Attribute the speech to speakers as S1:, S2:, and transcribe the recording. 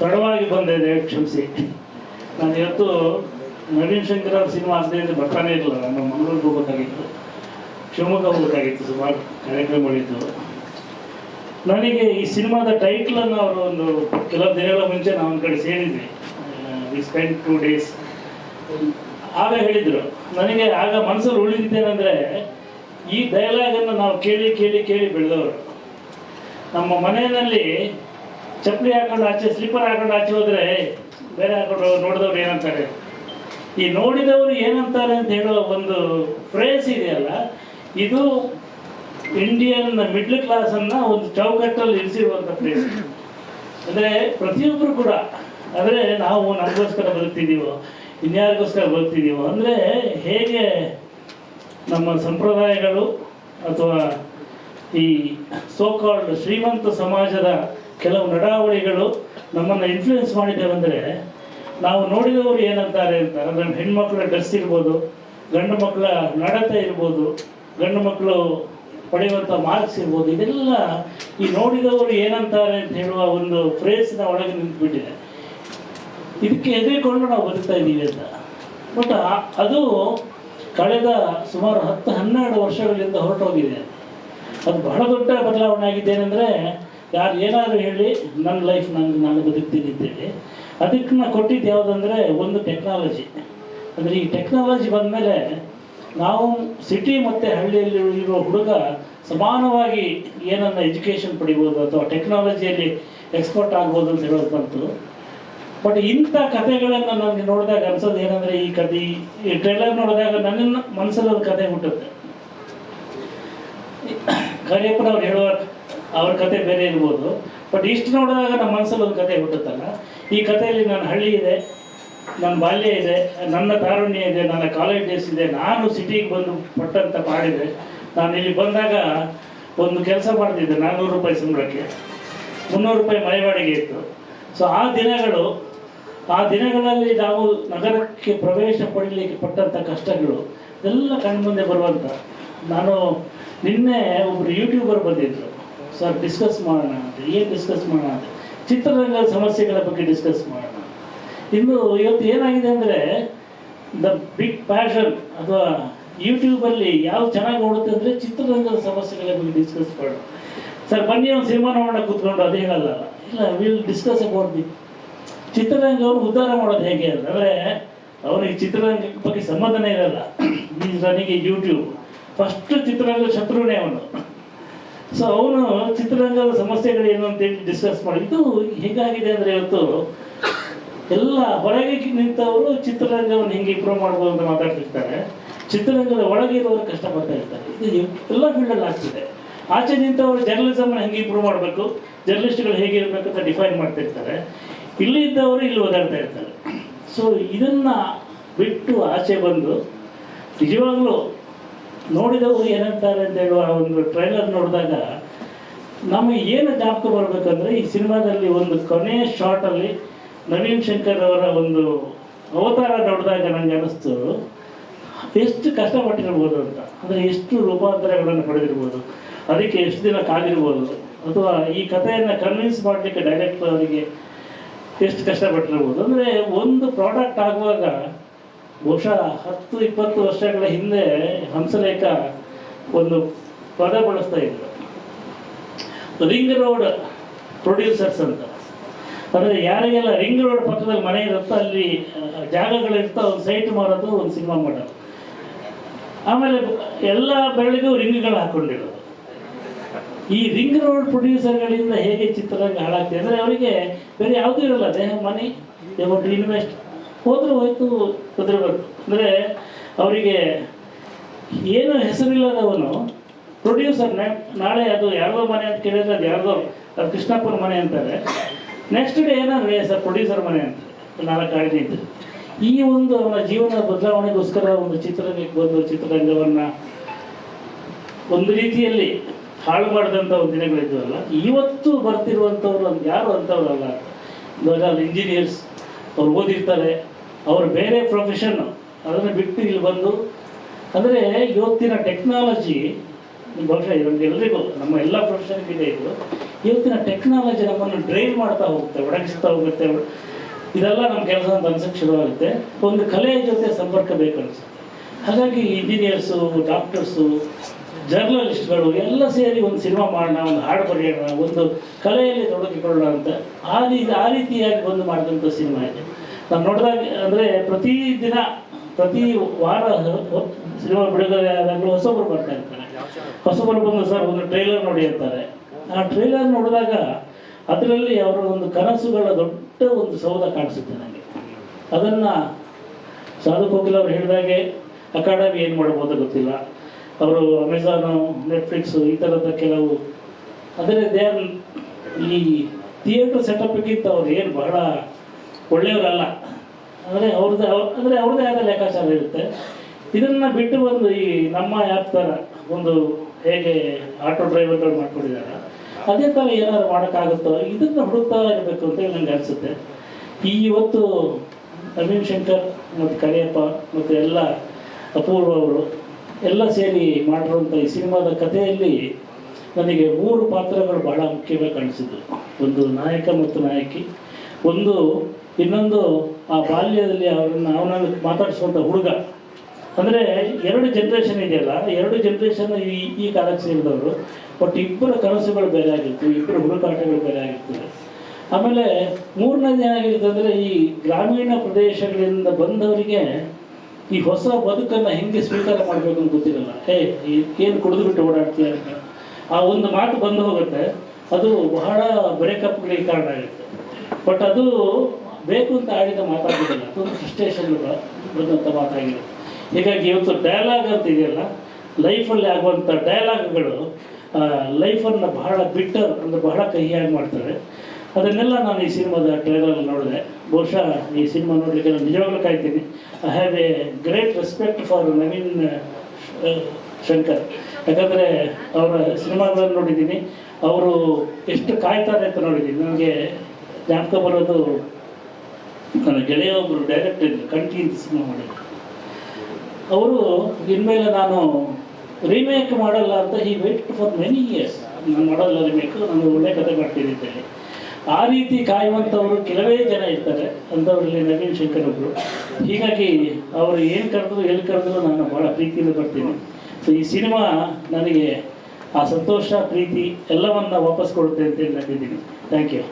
S1: ತಡವಾಗಿ ಬಂದಿದೆ ಕ್ಷಮಿಸಿ. ನಾನು ಇವತ್ತು ನವೀನ್ ಶಂಕರ್ ಅವ್ರ ಸಿನಿಮಾ ಆಗದೆ ಬರ್ತಾನೆ ಇರಲಿಲ್ಲ ನಾನು ಮಂಗಳೂರಿಗೆ ಹೋಗ್ಬೇಕಾಗಿತ್ತು. ಶಿವಮೊಗ್ಗ ಹೋಗ್ಬೇಕಾಗಿತ್ತು, ಸುಮಾರು ಕಾರ್ಯಕ್ರಮಗಳಿದ್ದು. ನನಗೆ ಈ ಸಿನಿಮಾದ ಟೈಟ್ಲನ್ನು ಅವರು ಒಂದು ಕೆಲವು ದಿನಗಳ ಮುಂಚೆ ನಾವು ಒಂದು ಕಡೆ ಸೇರಿದ್ವಿ. ವಿ ಸ್ಪೆಂಡ್ ಟೂ ಡೇಸ್ ಆಗ ಹೇಳಿದರು, ನನಗೆ ಆಗ ಮನಸ್ಸಲ್ಲಿ ಉಳಿದಿದ್ದೇನೆಂದರೆ, ಈ ಡೈಲಾಗನ್ನು ನಾವು ಕೇಳಿ ಕೇಳಿ ಕೇಳಿ ಬೆಳೆದವರು. ನಮ್ಮ ಮನೆಯಲ್ಲಿ ಚಪ್ಪಲಿ ಹಾಕೊಂಡು ಆಚೆ ಸ್ಲಿಪ್ಪರ್ ಹಾಕೊಂಡು ಆಚೆ ಹೋದರೆ ಬೇರೆ ಹಾಕೊಂಡು ನೋಡಿದವ್ರು ಏನಂತಾರೆ? ಈ ನೋಡಿದವರು ಏನಂತಾರೆ ಅಂತ ಹೇಳೋ ಒಂದು ಫ್ರೇಸ್ ಇದೆಯಲ್ಲ, ಇದು ಇಂಡಿಯನ್ ಮಿಡ್ಲ್ ಕ್ಲಾಸನ್ನು ಒಂದು ಚೌಕಟ್ಟಲ್ಲಿ ಇರಿಸಿರುವಂಥ ಫ್ರೇಸ್ ಅಂದರೆ ಪ್ರತಿಯೊಬ್ಬರು ಕೂಡ ಅಂದರೆ ನಾವು ನಮಗೋಸ್ಕರ ಬದುಕ್ತಿದ್ದೀವೋ ಇನ್ಯಾರಿಗೋಸ್ಕರ ಬದುಕ್ತಿದ್ದೀವೋ ಅಂದರೆ ಹೇಗೆ ನಮ್ಮ ಸಂಪ್ರದಾಯಗಳು ಅಥವಾ ಈ ಸೋಕಾಲ್ಡ್ ಶ್ರೀಮಂತ ಸಮಾಜದ ಕೆಲವು ನಡಾವಳಿಗಳು ನಮ್ಮನ್ನು ಇನ್ಫ್ಲೂಯೆನ್ಸ್ ಮಾಡಿದ್ದೇವೆಂದರೆ ನಾವು ನೋಡಿದವರು ಏನಂತಾರೆ ಅಂತ, ಅಂದರೆ ಹೆಣ್ಮಕ್ಳ ಡ್ರೆಸ್ ಇರ್ಬೋದು, ಗಂಡು ಮಕ್ಕಳ ನಡತೆ ಇರ್ಬೋದು, ಗಂಡು ಮಕ್ಕಳು ಪಡೆಯುವಂಥ ಮಾರ್ಕ್ಸ್ ಇರ್ಬೋದು, ಇದೆಲ್ಲ ಈ ನೋಡಿದವರು ಏನಂತಾರೆ ಅಂತ ಹೇಳುವ ಒಂದು ಫ್ರೇಸ್ನ ಒಳಗೆ ನಿಂತುಬಿಟ್ಟಿದೆ. ಇದಕ್ಕೆ ಎದುರಿಕೊಂಡು ನಾವು ಬದುಕ್ತಾ ಇದ್ದೀವಿ ಅಂತ. ಬಟ್ ಅದು ಕಳೆದ ಸುಮಾರು ಹತ್ತು ಹನ್ನೆರಡು ವರ್ಷಗಳಿಂದ ಹೊರಟೋಗಿದೆ ಅದು ಬಹಳ ದೊಡ್ಡ ಬದಲಾವಣೆ ಆಗಿದೆ ಏನಂದರೆ ಯಾರು ಏನಾದರೂ ಹೇಳಿ, ನನ್ನ ಲೈಫ್ ನಂಗೆ ನಾನು ಬದುಕ್ತೀನಿ ಅಂತೇಳಿ ಅದಕ್ಕೆ ನಾ ಕೊಟ್ಟಿದ್ದು ಯಾವುದಂದರೆ ಒಂದು ಟೆಕ್ನಾಲಜಿ ಅಂದರೆ ಈ ಟೆಕ್ನಾಲಜಿ ಬಂದಮೇಲೆ ನಾವು ಸಿಟಿ ಮತ್ತು ಹಳ್ಳಿಯಲ್ಲಿ ಇರುವ ಹುಡುಗ ಸಮಾನವಾಗಿ ಏನನ್ನ ಎಜುಕೇಷನ್ ಪಡಿಬೋದು ಅಥವಾ ಟೆಕ್ನಾಲಜಿಯಲ್ಲಿ ಎಕ್ಸ್ಪರ್ಟ್ ಆಗ್ಬೋದು ಅಂತ ಹೇಳೋದು ಬಂತು. ಬಟ್ ಇಂಥ ಕಥೆಗಳನ್ನು ನನಗೆ ನೋಡಿದಾಗ ಅನ್ಸೋದು ಏನಂದರೆ ಈ ಕಥೆ, ಈ ಟ್ರೈಲರ್ ನೋಡಿದಾಗ ನನ್ನ ಮನಸ್ಸಲ್ಲಿ ಒಂದು ಕತೆ ಹುಟ್ಟುತ್ತೆ. ಕರಿಯಪ್ಪನವ್ರು ಹೇಳುವ ಅವ್ರ ಕತೆ ಬೇರೆ ಇರ್ಬೋದು. ಬಟ್ ಇಷ್ಟು ನೋಡಿದಾಗ ನಮ್ಮ ಮನಸ್ಸಲ್ಲಿ ಒಂದು ಕತೆ ಹುಟ್ಟುತ್ತಲ್ಲ. ಈ ಕಥೆಯಲ್ಲಿ ನನ್ನ ಹಳ್ಳಿ ಇದೆ ನನ್ನ ಬಾಲ್ಯ ಇದೆ, ನನ್ನ ತಾರುಣ್ಯ ಇದೆ, ನನ್ನ ಕಾಲೇಜ್ ಡೇಸ್ ಇದೆ. ನಾನು ಸಿಟಿಗೆ ಬಂದು ಪಟ್ಟಂತ ಮಾಡಿದೆ ನಾನು ಇಲ್ಲಿ ಬಂದಾಗ ಒಂದು ಕೆಲಸ ಮಾಡ್ತಿದ್ದೆ ನಾನ್ನೂರು ರೂಪಾಯಿ ಸಂಬಳಕ್ಕೆ. ಮುನ್ನೂರು ರೂಪಾಯಿ ಮನೆ ಬಾಡಿಗೆ ಇತ್ತು. ಸೊ ಆ ದಿನಗಳು, ಆ ದಿನಗಳಲ್ಲಿ ನಾವು ನಗರಕ್ಕೆ ಪ್ರವೇಶ ಪಡೀಲಿಕ್ಕೆ ಪಟ್ಟಂಥ ಕಷ್ಟಗಳು, ಎಲ್ಲ ಕಣ್ಮುಂದೆ ಬರುವಂಥ ನಾನು ನಿನ್ನೆ ಒಬ್ಬರು ಯೂಟ್ಯೂಬರ್ ಬಂದಿದ್ದರು ಸರ್ ಡಿಸ್ಕಸ್ ಮಾಡೋಣ ಅಂತ. ಏನು ಡಿಸ್ಕಸ್ ಮಾಡೋಣ ಅಂತ? ಚಿತ್ರರಂಗದ ಸಮಸ್ಯೆಗಳ ಬಗ್ಗೆ ಡಿಸ್ಕಸ್ ಮಾಡೋಣ ಇನ್ನು ಇವತ್ತು ಏನಾಗಿದೆ ಅಂದರೆ ದ ಬಿಗ್ ಪ್ಯಾಷನ್ ಅಥವಾ ಯೂಟ್ಯೂಬಲ್ಲಿ ಯಾವ್ದು ಚೆನ್ನಾಗಿ ಓಡುತ್ತೆ ಅಂದರೆ ಚಿತ್ರರಂಗದ ಸಮಸ್ಯೆಗಳ ಬಗ್ಗೆ ಡಿಸ್ಕಸ್ ಮಾಡೋಣ. ಸರ್, ಬನ್ನಿ, ಒಂದು ಸಿನಿಮಾ ನೋಡೋಣ, ಕೂತ್ಕೊಂಡು. ಅದೇನಲ್ಲ. ಇಲ್ಲ ವಿಲ್ ಡಿಸ್ಕಸ್ ಅಬೌಟ್ ದಿ ಅವ್ರು ಉದ್ಧಾರ ಮಾಡೋದು ಹೇಗೆ ಅಂದರೆ, ಅವನಿಗೆ ಚಿತ್ರರಂಗ ಬಗ್ಗೆ ಸಂಬಂಧನೇ ಇರಲ್ಲ. ಈ ರನ್ನಿಗೆ ಯೂಟ್ಯೂಬ್ ಫಸ್ಟ್ ಚಿತ್ರರಂಗ ಶತ್ರುನೇ ಅವನು. ಸೊ ಅವನು ಚಿತ್ರರಂಗದ ಸಮಸ್ಯೆಗಳೇನು ಅಂತೇಳಿ ಡಿಸ್ಕಸ್ ಮಾಡಿ, ಇದು ಹೇಗಾಗಿದೆ ಅಂದರೆ ಇವತ್ತು ಎಲ್ಲ ಹೊರಗೆ ನಿಂತವರು ಚಿತ್ರರಂಗವನ್ನು ಹೆಂಗೆ ಇಂಪ್ರೂವ್ ಮಾಡ್ಬೋದು ಅಂತ ಮಾತಾಡ್ತಿರ್ತಾರೆ. ಚಿತ್ರರಂಗದ ಒಳಗೆ ಇರೋರು ಕಷ್ಟಪಡ್ತಾ ಇರ್ತಾರೆ. ಇದು ಎಲ್ಲ ಫೀಲ್ಡಲ್ಲಿ ಆಗ್ತಿದೆ. ಆಚೆ ನಿಂತವರು ಜರ್ನಲಿಸಮ್ನ ಹೆಂಗೆ ಇಂಪ್ರೂವ್ ಮಾಡಬೇಕು ಜರ್ನಲಿಸ್ಟ್ಗಳು ಹೇಗೆ ಇರಬೇಕು ಅಂತ ಡಿಫೈನ್ ಮಾಡ್ತಿರ್ತಾರೆ. ಇಲ್ಲಿ ಇದ್ದವರು ಇಲ್ಲಿ ಓದಾಡ್ತಾ ಇರ್ತಾರೆ. ಸೊ ಇದನ್ನು ಬಿಟ್ಟು ಆಚೆ ಬಂದು, ನಿಜವಾಗ್ಲೂ ನೋಡಿದವರು ಏನಂತಾರೆ ಅಂತ ಹೇಳುವ ಒಂದು ಟ್ರೈಲರ್ ನೋಡಿದಾಗ, ನಮಗೆ ಏನು ಜ್ಞಾಪಕ ಬರಬೇಕಂದ್ರೆ ಈ ಸಿನಿಮಾದಲ್ಲಿ ಒಂದು ಕೊನೆಯ ಶಾರ್ಟಲ್ಲಿ ನವೀನ್ ಶಂಕರ್ ಅವರ ಒಂದು ಅವತಾರ ನೋಡಿದಾಗ ನನಗೆ ಅನ್ನಿಸ್ತು ಎಷ್ಟು ಕಷ್ಟಪಟ್ಟಿರ್ಬೋದು ಅಂತ. ಅಂದರೆ ಎಷ್ಟು ರೂಪಾಂತರಗಳನ್ನು ಪಡೆದಿರ್ಬೋದು, ಅದಕ್ಕೆ ಎಷ್ಟು ದಿನ ಕಾದಿರ್ಬೋದು, ಅಥವಾ ಈ ಕಥೆಯನ್ನು ಕನ್ವಿನ್ಸ್ ಮಾಡಲಿಕ್ಕೆ ಡೈರೆಕ್ಟರ್ ಅವರಿಗೆ ಎಷ್ಟು ಕಷ್ಟಪಟ್ಟಿರ್ಬೋದು. ಅಂದರೆ ಒಂದು ಪ್ರಾಡಕ್ಟ್ ಆಗುವಾಗ ಬಹುಶಃ ಹತ್ತು ಇಪ್ಪತ್ತು ವರ್ಷಗಳ ಹಿಂದೆ ಹಂಸಲೇಖ ಒಂದು ಪದ ಬಳಸ್ತಾ ಇದ್ರು. ರಿಂಗ್ ರೋಡ್ ಪ್ರೊಡ್ಯೂಸರ್ಸ್ ಅಂತ. ಅಂದರೆ ಯಾರಿಗೆಲ್ಲ ರಿಂಗ್ ರೋಡ್ ಪಕ್ಕದಲ್ಲಿ ಮನೆ ಇರುತ್ತೋ ಅಲ್ಲಿ ಜಾಗಗಳು ಜಾಗಗಳಿರ್ತಾ ಒಂದು ಸೈಟ್ ಮಾಡೋದು ಒಂದು ಸಿನಿಮಾ ಮಾಡೋದು ಆಮೇಲೆ ಎಲ್ಲ ಬೆರಳಿಗೂ ರಿಂಗ್ಗಳು ಹಾಕ್ಕೊಂಡಿರೋದು ಈ ರಿಂಗ್ ರೋಡ್ ಪ್ರೊಡ್ಯೂಸರ್ಗಳಿಂದ ಹೇಗೆ ಚಿತ್ರರಂಗ ಹಾಳಾಗ್ತದೆ? ಅಂದರೆ ಅವರಿಗೆ ಬೇರೆ ಯಾವುದೂ ಇರಲ್ಲ. ದೇಹ, ಮನಿ ದೇ ವಾಂಟ್ ಇನ್ವೆಸ್ಟ್ ಹೋದ್ರೆ ಹೋಯ್ತು, ಕುದುರೆ ಬಂತು ಅಂದರೆ ಅವರಿಗೆ ಏನು ಹೆಸರಿಲ್ಲದವನು ಪ್ರೊಡ್ಯೂಸರ್ ನಾಳೆ ಅದು ಯಾರ್ದೋ ಮನೆ ಅಂತ ಕೇಳಿದ್ರೆ ಅದು ಯಾರ್ದೋ ಅದು ಕೃಷ್ಣಪ್ಪನ ಮನೆ ಅಂತಾರೆ. ನೆಕ್ಸ್ಟ್ ಡೇ ಏನಂದರೆ ಸರ್ ಪ್ರೊಡ್ಯೂಸರ್ ಮನೆ ಅಂತ ನಾಲ್ಕು ನಿಂತು. ಈ ಒಂದು ಅವನ ಜೀವನ ಬದಲಾವಣೆಗೋಸ್ಕರ ಒಂದು ಚಿತ್ರರಂಗಕ್ಕೆ ಬಂದು, ಚಿತ್ರರಂಗವನ್ನು ಒಂದು ರೀತಿಯಲ್ಲಿ ಹಾಳು ಮಾಡಿದಂಥ ಒಂದು ದಿನಗಳಿದ್ವಲ್ಲ, ಇವತ್ತು ಬರ್ತಿರುವಂಥವ್ರು ಯಾರು ಅಂಥವ್ರಲ್ಲ ಇವಾಗ ಇಂಜಿನಿಯರ್ಸ್ ಅವ್ರು ಓದಿರ್ತಾರೆ. ಅವ್ರು ಬೇರೆ ಪ್ರೊಫೆಷನ್ನು ಅದನ್ನು ಬಿಟ್ಟು ಇಲ್ಲಿ ಬಂದು, ಅಂದರೆ ಇವತ್ತಿನ ಟೆಕ್ನಾಲಜಿ ಬಹುಶಃ ನಮ್ಗೆ ಎಲ್ರಿಗೂ, ನಮ್ಮ ಎಲ್ಲ ಪ್ರೊಫೆಷನ್ಗಿದೆ ಇದು. ಇವತ್ತಿನ ಟೆಕ್ನಾಲಜಿ ನಮ್ಮನ್ನು ಡ್ರೈವ್ ಮಾಡ್ತಾ ಹೋಗುತ್ತೆ ಒಡಗಿಸ್ತಾ ಹೋಗುತ್ತೆ. ಇದೆಲ್ಲ ನಮ್ಮ ಕೆಲಸ ಅನ್ಸಕ್ಕೆ ಶುರುವಾಗುತ್ತೆ. ಒಂದು ಕಲೆಯ ಜೊತೆ ಸಂಪರ್ಕ ಬೇಕು ಹಾಗಾಗಿ ಇಂಜಿನಿಯರ್ಸು ಡಾಕ್ಟರ್ಸು ಜರ್ನಲಿಸ್ಟ್ಗಳು ಎಲ್ಲ ಸೇರಿ ಒಂದು ಸಿನಿಮಾ ಮಾಡೋಣ, ಒಂದು ಹಾಡು ಬರೆಯೋಣ, ಒಂದು ಕಲೆಯಲ್ಲಿ ತೊಡಗಿಕೊಳ್ಳೋಣ ಅಂತ ಆ ರೀತಿ, ಆ ರೀತಿಯಾಗಿ ಬಂದು ಮಾಡಿದಂಥ ಸಿನಿಮಾ ಇದೆ. ನಾನು ನೋಡಿದಾಗ, ಅಂದರೆ ಪ್ರತಿ ದಿನ, ಪ್ರತಿ ವಾರ ಸಿನಿಮಾ ಬಿಡುಗಡೆ ಆದಾಗಲೂ ಹೊಸೊಬ್ಬರು ಬರ್ತಾ ಇರ್ತಾರೆ. ಹೊಸಬರು ಬಂದು ಸರ್ ಒಂದು ಟ್ರೈಲರ್ ನೋಡಿ ಅಂತಾರೆ. ಆ ಟ್ರೈಲರ್ ನೋಡಿದಾಗ ಅದರಲ್ಲಿ ಅವರ ಒಂದು ಕನಸುಗಳ ದೊಡ್ಡ ಒಂದು ಸೌಧ ಕಾಣಿಸುತ್ತೆ ನನಗೆ. ಅದನ್ನು ಸಾಧು ಕೋಕಿಲ್ ಅವ್ರು ಹೇಳಿದಾಗೆ ಅಕಾಡೆಮಿ ಏನು ಮಾಡ್ಬೋದು ಗೊತ್ತಿಲ್ಲ. ಅವರು ಅಮೆಝಾನು ನೆಟ್ಫ್ಲಿಕ್ಸು ಈ ಥರದ ಕೆಲವು, ಅಂದರೆ ದೇ ಈ ಥಿಯೇಟ್ರ್ ಸೆಟಪ್ಗಿಂತ ಅವ್ರು ಏನು ಬಹಳ ಒಳ್ಳೆಯವರಲ್ಲ. ಅಂದರೆ ಅವ್ರದ್ದು ಅಂದರೆ ಅವ್ರದ್ದೇ ಆದ ಲೆಕ್ಕಾಚಾರ ಇರುತ್ತೆ. ಇದನ್ನು ಬಿಟ್ಟು ಬಂದು ಈ ನಮ್ಮ ಆ್ಯಪ್ ಥರ ಒಂದು ಹೇಗೆ ಆಟೋ ಡ್ರೈವರ್ಗಳು ಮಾಡ್ಕೊಂಡಿದ್ದಾರೆ, ಅದೇ ಥರ ಏನಾದ್ರು ಮಾಡೋಕ್ಕಾಗುತ್ತೋ ಇದನ್ನು ಹುಡುಕ್ತಾ ಇರಬೇಕು ಅಂತ ನನಗೆ ಅನಿಸುತ್ತೆ. ಈ ಇವತ್ತು ನವೀನ್ ಶಂಕರ್ ಮತ್ತು ಕರಿಯಪ್ಪ ಮತ್ತು ಎಲ್ಲ ಅಪೂರ್ವ ಅವರು ಎಲ್ಲ ಸೇರಿ ಮಾಡಿರುವಂಥ ಈ ಸಿನಿಮಾದ ಕಥೆಯಲ್ಲಿ ನನಗೆ ಮೂರು ಪಾತ್ರಗಳು ಬಹಳ ಮುಖ್ಯವಾಗಿ ಕಾಣಿಸಿದ್ದು. ಒಂದು ನಾಯಕ ಮತ್ತು ನಾಯಕಿ. ಒಂದು ಇನ್ನೊಂದು ಆ ಬಾಲ್ಯದಲ್ಲಿ ಅವರನ್ನು ಅವನನ್ನು ಮಾತಾಡಿಸುವಂಥ ಹುಡುಗ. ಅಂದರೆ ಎರಡು ಜನ್ರೇಷನ್ ಇದೆಯಲ್ಲ ಎರಡು ಜನ್ರೇಷನ್ ಈ ಈ ಕಾಲಕ್ಕೆ ಸೇರಿದವರು ಬಟ್ ಇಬ್ಬರ ಕನಸುಗಳು ಬೇರೆ ಆಗಿತ್ತು, ಇಬ್ಬರ ಹುಡುಕಾಟಗಳು ಬೇರೆ ಆಗಿತ್ತು. ಆಮೇಲೆ ಮೂರನೇದು ಏನಾಗಿರುತ್ತೆ ಅಂದರೆ ಈ ಗ್ರಾಮೀಣ ಪ್ರದೇಶಗಳಿಂದ ಬಂದವರಿಗೆ ಈ ಹೊಸ ಬದುಕನ್ನು ಹೆಂಗೆ ಸ್ವೀಕಾರ ಮಾಡಬೇಕು ಅಂತ ಗೊತ್ತಿರಲ್ಲ. ಏ ಏನು ಕುಡಿದು ಬಿಟ್ಟು ಓಡಾಡ್ತೀಯ ಅಂತ. ಆ ಒಂದು ಮಾತು ಬಂದು ಹೋಗುತ್ತೆ. ಅದು ಬಹಳ ಬ್ರೇಕಪ್ಗಳಿಗೆ ಕಾರಣ ಆಗುತ್ತೆ. ಬಟ್ ಅದು ಬೇಕು ಅಂತ ಆಡಿದ ಮಾತಾಗೋದಿಲ್ಲ ಅದೊಂದು ಫ್ರಸ್ಟ್ರೇಷನ್ ಬಂದಂಥ ಮಾತಾಗಿದೆ ಹೀಗಾಗಿ ಇವತ್ತು ಡಯಲಾಗ್ ಅಂತ ಇದೆಯಲ್ಲ ಲೈಫಲ್ಲಿ ಆಗುವಂಥ ಡಯಲಾಗ್ಗಳು ಲೈಫನ್ನು ಬಹಳ ಬಿಟ್ಟರ್ ಅಂದರೆ ಬಹಳ ಕಹಿಯಾಗಿ ಮಾಡ್ತಾರೆ ಅದನ್ನೆಲ್ಲ ನಾನು ಈ ಸಿನಿಮಾದ ಟ್ರೈಲರ್ ನೋಡಿದೆ. ಬಹುಶಃ ಈ ಸಿನಿಮಾ ನೋಡಲಿಕ್ಕೆ ನಾನು ನಿಜವಾಗ್ಲೂ ಕಾಯ್ತೀನಿ. I have a great respect for Naveen Shankar. ಯಾಕಂದರೆ ಅವರ ಸಿನಿಮಾಗಳನ್ನು ನೋಡಿದ್ದೀನಿ. ಅವರು ಎಷ್ಟು ಕಾಯ್ತಾರೆ ಅಂತ ನೋಡಿದ್ದೀನಿ. ನನಗೆ ಜ್ಞಾಪಕ ಬರೋದು ನನ್ನ ಗೆಳೆಯ ಒಬ್ಬರು ಡೈರೆಕ್ಟರ್ ಇದ್ರು ಕಂಠಿ ಅಂತ ಸಿನಿಮಾ ಮಾಡಿದ್ರು. ಅವರು ಇನ್ಮೇಲೆ ನಾನು ರೀಮೇಕ್ ಮಾಡಲ್ಲ ಅಂತ ಈ ವೇಟ್ ಫಾರ್ ಮೆನಿ ಇಯರ್ಸ್ ನಾನು ಮಾಡಲ್ಲ ರೀಮೇಕ್ ನಾನು ಒಳ್ಳೆ ಕತೆ ಮಾಡ್ತಿದ್ದೇನೆ ಆ ರೀತಿ ಕಾಯುವಂಥವರು ಕೆಲವೇ ಜನ ಇರ್ತಾರೆ, ಅಂಥವರಲ್ಲಿ ನವೀನ್ ಶಂಕರ್ ಒಬ್ಬರು ಹೀಗಾಗಿ ಅವರು ಏನು ಕರೆದ್ರು, ಎಲ್ಲಿ ಕರೆದ್ರು ನಾನು ಭಾಳ ಪ್ರೀತಿಯಿಂದ ಬರ್ತೀನಿ. ಸೊ ಈ ಸಿನಿಮಾ ನನಗೆ ಆ ಸಂತೋಷ, ಪ್ರೀತಿ ಎಲ್ಲವನ್ನ ವಾಪಸ್ ಕೊಡುತ್ತೆ ಅಂತೇಳಿ ನಂಬಿದ್ದೀನಿ. Thank you